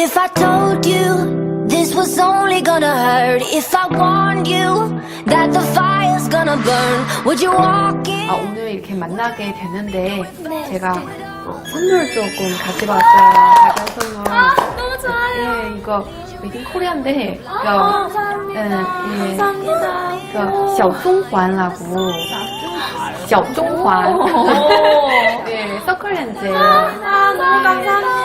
If I told you this was only gonna hurt, if I warned you that the fire's gonna burn, would you walk in? 아, 오늘 이렇게 만나게 되는데 제가 어, 선물 조금 가지고 왔어요. 작은 선물. 아, 너무 좋아요. 예, 이거 메이드 코리아인데 이거 감사합니다. 예, 예. 감사합니다. 그 샤오종환라고 샤오종환 예, 서클렌즈 아, 너무 감사합니다.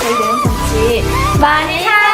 저희 내용펀치 많이 사랑해주세요. 와!